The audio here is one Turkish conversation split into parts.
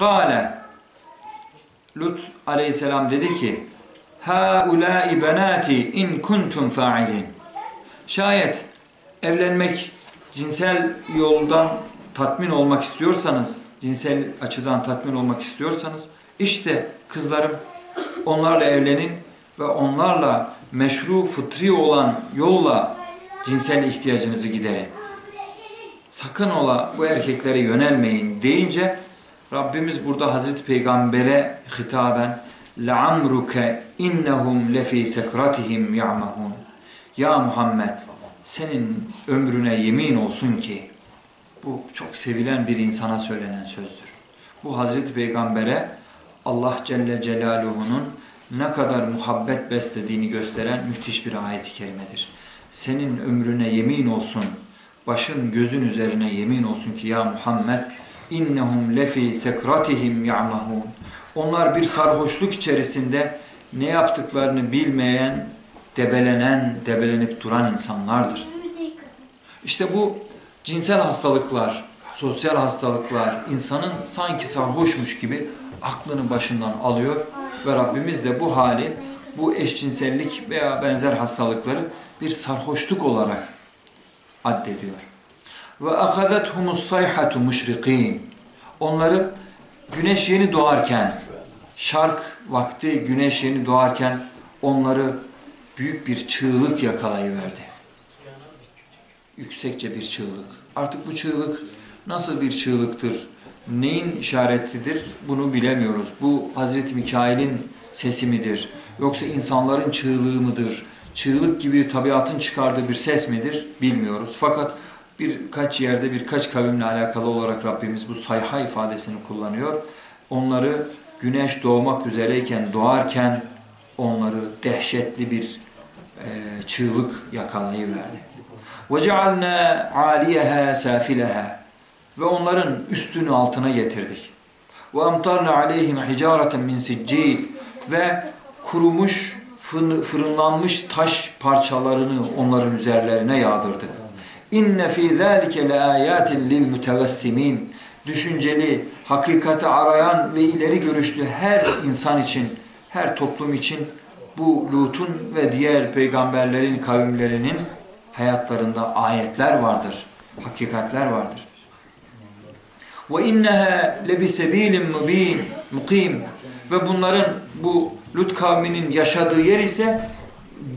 Kale Lut aleyhisselam dedi ki Haulâi benâti in kuntum fa'ilin Şayet evlenmek cinsel yoldan tatmin olmak istiyorsanız, cinsel açıdan tatmin olmak istiyorsanız işte kızlarım onlarla evlenin ve onlarla meşru fıtri olan yolla cinsel ihtiyacınızı giderin. Sakın ola bu erkeklere yönelmeyin deyince Rabbimiz burada Hazreti Peygamber'e hitaben لَعَمْرُكَ اِنَّهُمْ لَف۪ي سَكْرَتِهِمْ يَعْمَهُونَ Ya Muhammed senin ömrüne yemin olsun ki bu çok sevilen bir insana söylenen sözdür. Bu Hazreti Peygamber'e Allah Celle Celaluhu'nun ne kadar muhabbet beslediğini gösteren müthiş bir ayet-i kerimedir. Senin ömrüne yemin olsun, başın gözün üzerine yemin olsun ki ya Muhammed innehum lefi sekratihim ya'mahun. Onlar bir sarhoşluk içerisinde ne yaptıklarını bilmeyen, debelenen, debelenip duran insanlardır. İşte bu cinsel hastalıklar, sosyal hastalıklar insanın sanki sarhoşmuş gibi aklını başından alıyor ve Rabbimiz de bu hali, bu eşcinsellik veya benzer hastalıkları bir sarhoşluk olarak addediyor. Ve akhadathumus sayhatu müşrikin. Onları güneş yeni doğarken, şark vakti güneş yeni doğarken onları büyük bir çığlık yakalayıverdi. Yüksekçe bir çığlık. Artık bu çığlık nasıl bir çığlıktır? Neyin işaretidir? Bunu bilemiyoruz. Bu Hazreti Mikail'in sesi midir? Yoksa insanların çığlığı mıdır? Çığlık gibi tabiatın çıkardığı bir ses midir? Bilmiyoruz. Fakat birkaç yerde birkaç kavimle alakalı olarak Rabbimiz bu sayha ifadesini kullanıyor. Onları güneş doğmak üzereyken, doğarken onları dehşetli bir e, çığlık yakalayıverdi. وَجَعَلْنَا عَالِيَهَا سَافِلَهَا Ve onların üstünü altına getirdik. وَاَمْطَرْنَا عَلَيْهِمْ حِجَارَةً مِنْ سِجِّيلٍ Ve kurumuş, fırınlanmış taş parçalarını onların üzerlerine yağdırdık. İnne fi zalike laayatin lil mutavassimin. Düşünceli, hakikati arayan ve ileri görüşlü her insan için, her toplum için bu Lut'un ve diğer peygamberlerin kavimlerinin hayatlarında ayetler vardır, hakikatler vardır. Ve inneha lebisebilin mubin, mukim ve bunların bu Lut kavminin yaşadığı yer ise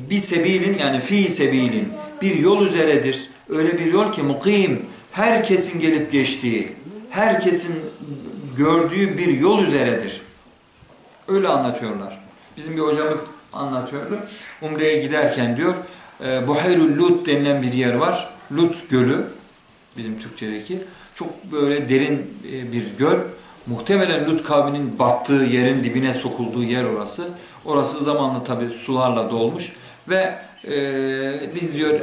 bir sebilin yani fi sebilin bir yol üzeredir. Öyle bir yol ki mukim herkesin gelip geçtiği, herkesin gördüğü bir yol üzeredir. Öyle anlatıyorlar. Bizim bir hocamız anlatıyordu. Umre'ye giderken diyor, e, Buhayrul Lut denilen bir yer var. Lut Gölü, bizim Türkçedeki. Çok böyle derin e, bir göl. Muhtemelen Lut kavminin battığı yerin dibine sokulduğu yer orası. Orası zamanla tabi sularla dolmuş. Ve e, biz diyor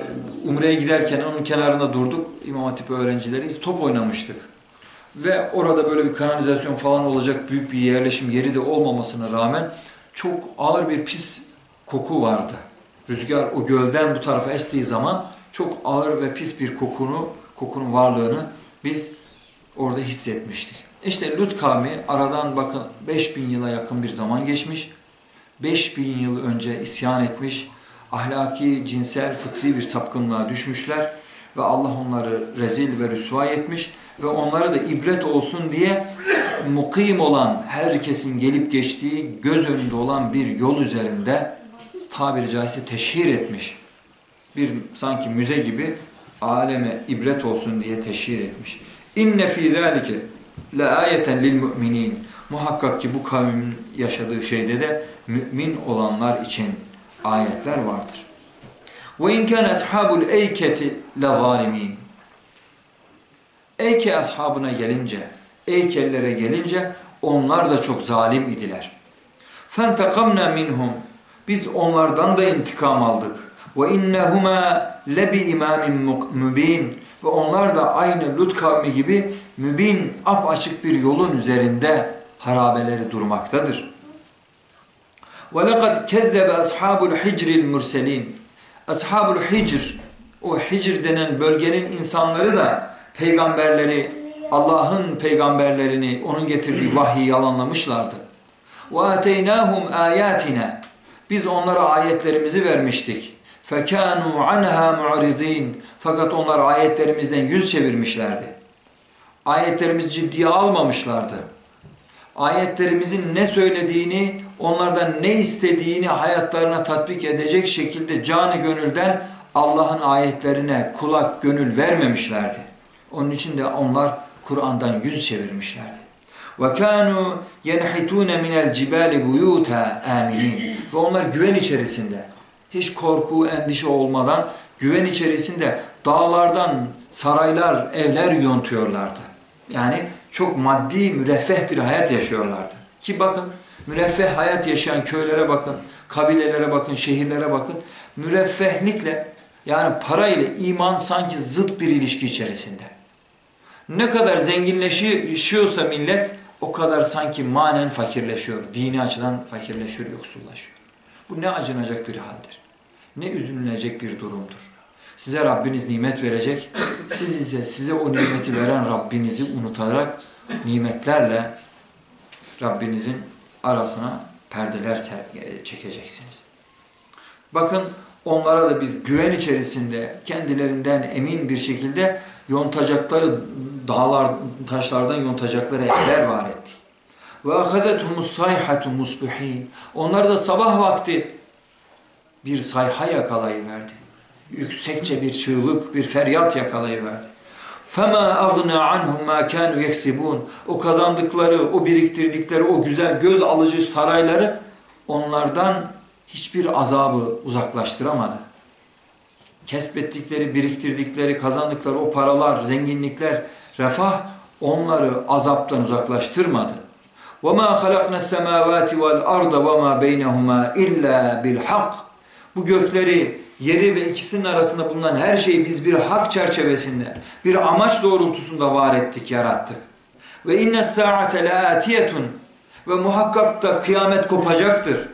Umre'ye giderken onun kenarında durduk. İmam Hatip öğrencileriyiz. Top oynamıştık. Ve orada böyle bir kanalizasyon falan olacak büyük bir yerleşim yeri de olmamasına rağmen çok ağır bir pis koku vardı. Rüzgar o gölden bu tarafa estiği zaman çok ağır ve pis bir kokunu, kokunun varlığını biz orada hissetmiştik. İşte Lut kavmi aradan bakın 5000 yıla yakın bir zaman geçmiş. 5000 yıl önce isyan etmiş. Ahlaki, cinsel, fıtri bir sapkınlığa düşmüşler. Ve Allah onları rezil ve rüsva etmiş. Ve onlara da ibret olsun diye mukim olan, herkesin gelip geçtiği, göz önünde olan bir yol üzerinde tabiri caizse teşhir etmiş. Bir sanki müze gibi aleme ibret olsun diye teşhir etmiş. İnne fî zâlike le ayeten lil mu'minin. Muhakkak ki bu kavmin yaşadığı şeyde de mümin olanlar için ayetler vardır. Ve in kana ashabul eyketi le zalimin. Eyke ashabına gelince, Eykellere gelince onlar da çok zalim idiler. Fentekamna minhum. Biz onlardan da intikam aldık. Ve innehuma lebi imamin mübin. Ve onlar da aynı Lut kavmi gibi mübin, apaçık bir yolun üzerinde harabeleri durmaktadır. وَلَقَدْ كَذَّبَ أَصْحَابُ الْحِجْرِ الْمُرْسَلِينَ Ashab-ül Hicr, o Hicr denen bölgenin insanları da peygamberleri Allah'ın peygamberlerini, onun getirdiği vahyi yalanlamışlardı. وَاَتَيْنَاهُمْ آيَاتِنَا Biz onlara ayetlerimizi vermiştik. فَكَانُوا عَنْهَا مُعْرِضِينَ Fakat onlar ayetlerimizden yüz çevirmişlerdi. Ayetlerimizi ciddiye almamışlardı. Ayetlerimizin ne söylediğini, onlardan ne istediğini hayatlarına tatbik edecek şekilde canı gönülden Allah'ın ayetlerine kulak gönül vermemişlerdi. Onun için de onlar Kur'an'dan yüz çevirmişlerdi. وَكَانُوا يَنْحِتُونَ مِنَ الْجِبَالِ بُيُوتَ آمِنِينَ Ve onlar güven içerisinde, hiç korku, endişe olmadan güven içerisinde dağlardan saraylar, evler yontuyorlardı. Yani çok maddi, müreffeh bir hayat yaşıyorlardı. Ki bakın, müreffeh hayat yaşayan köylere bakın, kabilelere bakın, şehirlere bakın. Müreffehlikle yani para ile iman sanki zıt bir ilişki içerisinde. Ne kadar zenginleşiyorsa millet o kadar sanki manen fakirleşiyor. Dini açıdan fakirleşiyor, yoksullaşıyor. Bu ne acınacak bir haldir. Ne üzülünecek bir durumdur. Size Rabbiniz nimet verecek. Siz ise size o nimeti veren Rabbinizi unutarak nimetlerle Rabbinizin arasına perdeler çekeceksiniz. Bakın onlara da biz güven içerisinde kendilerinden emin bir şekilde yontacakları dağlar, taşlardan yontacakları evler var ettik. Ve ahadetumus sayhatu musbihin. Onlar da sabah vakti bir sayha yakalayıverdi. Yüksekçe bir çığlık, bir feryat yakalayıverdi. فَمَا أَغْنَى عَنْهُمْ مَا كَانُوا يَكْسِبُونَ O kazandıkları, o biriktirdikleri, o güzel göz alıcı sarayları onlardan hiçbir azabı uzaklaştıramadı. Kesbettikleri, biriktirdikleri, kazandıkları o paralar, zenginlikler, refah onları azaptan uzaklaştırmadı. وَمَا خَلَقْنَا السَّمَاوَاتِ وَالْأَرْضَ وَمَا بَيْنَهُمَا إِلَّا بِالْحَقِّ Bu gökleri, yeri ve ikisinin arasında bulunan her şeyi biz bir hak çerçevesinde, bir amaç doğrultusunda var ettik, yarattık. Ve inne saate laatiyetun ve muhakkak da kıyamet kopacaktır.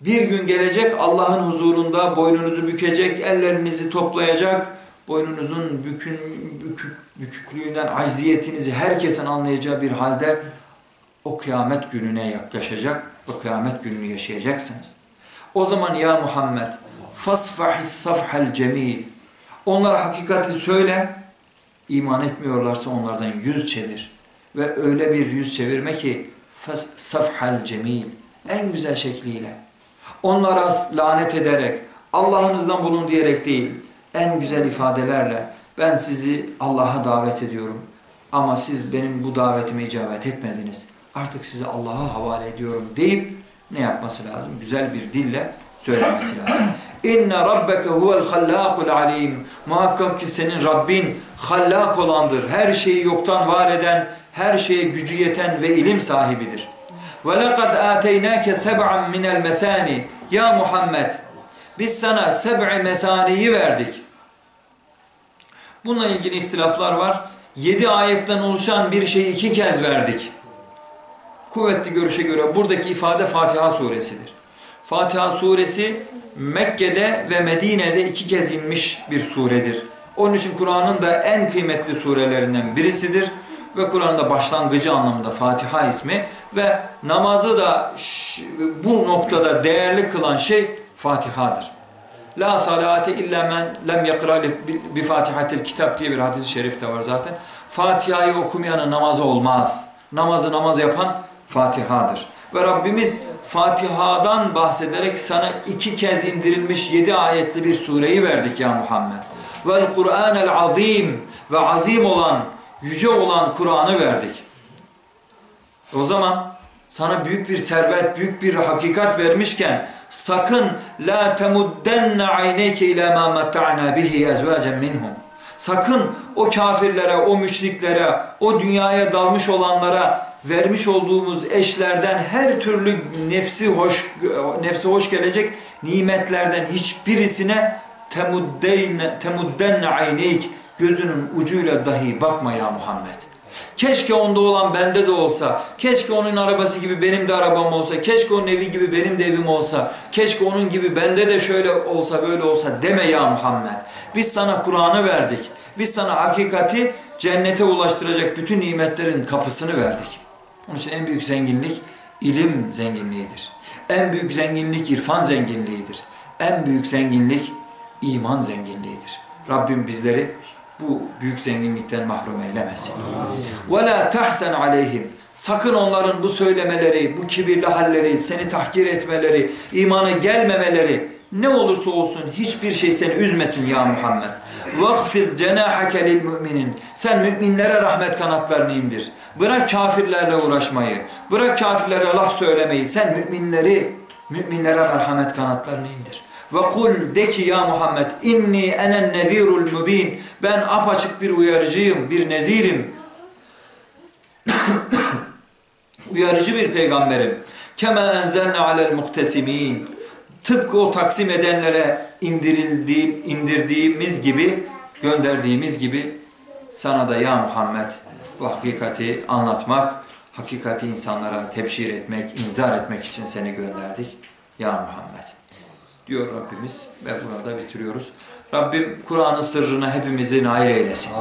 Bir gün gelecek Allah'ın huzurunda boynunuzu bükecek, ellerinizi toplayacak, boynunuzun bükün, bükük, büküklüğünden acziyetinizi herkesin anlayacağı bir halde o kıyamet gününe yaklaşacak ve kıyamet gününü yaşayacaksınız. O zaman ya Muhammed fasfahis safhal cemil. Onlara hakikati söyle iman etmiyorlarsa onlardan yüz çevir. Ve öyle bir yüz çevirme ki safhal cemil en güzel şekliyle. Onlara lanet ederek Allah'ınızdan bulun diyerek değil en güzel ifadelerle ben sizi Allah'a davet ediyorum. Ama siz benim bu davetime icabet etmediniz. Artık sizi Allah'a havale ediyorum. deyip ne yapması lazım? Güzel bir dille söylemesi lazım. İnne rabbeke huvel hallâkul alim. Muhakkak ki senin Rabbin hallak olandır. Her şeyi yoktan var eden, her şeye gücü yeten ve ilim sahibidir. Ve lekad âteynâke seb'an minel mesâni. Ya Muhammed biz sana seb'i mesaniyi verdik. Bununla ilgili ihtilaflar var. Yedi ayetten oluşan bir şeyi iki kez verdik. Kuvvetli görüşe göre buradaki ifade Fatiha suresidir. Fatiha suresi Mekke'de ve Medine'de iki kez inmiş bir suredir. Onun için Kur'an'ın da en kıymetli surelerinden birisidir. Ve Kur'an'da başlangıcı anlamında Fatiha ismi ve namazı da bu noktada değerli kılan şey Fatiha'dır. La salate illa men lem yakra bi fatihatil kitap diye bir hadis-i şerif de var zaten. Fatiha'yı okumayanın namazı olmaz. Namazı namaz yapan Fatiha'dır. Ve Rabbimiz Fatiha'dan bahsederek sana iki kez indirilmiş yedi ayetli bir sureyi verdik ya Muhammed. Vel Kur'anel azim ve azim olan, yüce olan Kur'an'ı verdik. O zaman sana büyük bir servet, büyük bir hakikat vermişken sakın la temuddenne ayneyke ila ma matta'na bihi ezvacen minhum. Sakın o kafirlere, o müşriklere, o dünyaya dalmış olanlara vermiş olduğumuz eşlerden her türlü nefsi hoş nefsi hoş gelecek nimetlerden hiçbirisine temuddenne temuddenne ayneyk gözünün ucuyla dahi bakma ya Muhammed. Keşke onda olan bende de olsa. Keşke onun arabası gibi benim de arabam olsa. Keşke onun evi gibi benim de evim olsa. Keşke onun gibi bende de şöyle olsa böyle olsa deme ya Muhammed. Biz sana Kur'an'ı verdik. Biz sana hakikati cennete ulaştıracak bütün nimetlerin kapısını verdik. Onun için en büyük zenginlik ilim zenginliğidir. En büyük zenginlik irfan zenginliğidir. En büyük zenginlik iman zenginliğidir. Rabbim bizleri bu büyük zenginlikten mahrum eylemesin. وَلَا تَحْسَنْ عَلَيْهِمْ Sakın onların bu söylemeleri, bu kibirli halleri, seni tahkir etmeleri, imanı gelmemeleri ne olursa olsun hiçbir şey seni üzmesin ya Muhammed. وَغْفِذْ جَنَاحَكَ لِلْمُؤْمِنِينَ Sen müminlere rahmet kanatlarını indir. Bırak kafirlerle uğraşmayı, bırak kafirlere laf söylemeyi. Sen müminleri, müminlere merhamet kanatlarını indir. Ve kul de ki ya Muhammed inni enen nezirul mubin ben apaçık bir uyarıcıyım, bir nezirim. Uyarıcı bir peygamberim. Kema enzelne alel muhtesimin. Tıpkı o taksim edenlere indirildiği, indirdiğimiz gibi, gönderdiğimiz gibi sana da ya Muhammed bu hakikati anlatmak, hakikati insanlara tebşir etmek, inzar etmek için seni gönderdik. Ya Muhammed diyor Rabbimiz ve burada bitiriyoruz. Rabbim Kur'an'ın sırrına hepimizi nail eylesin.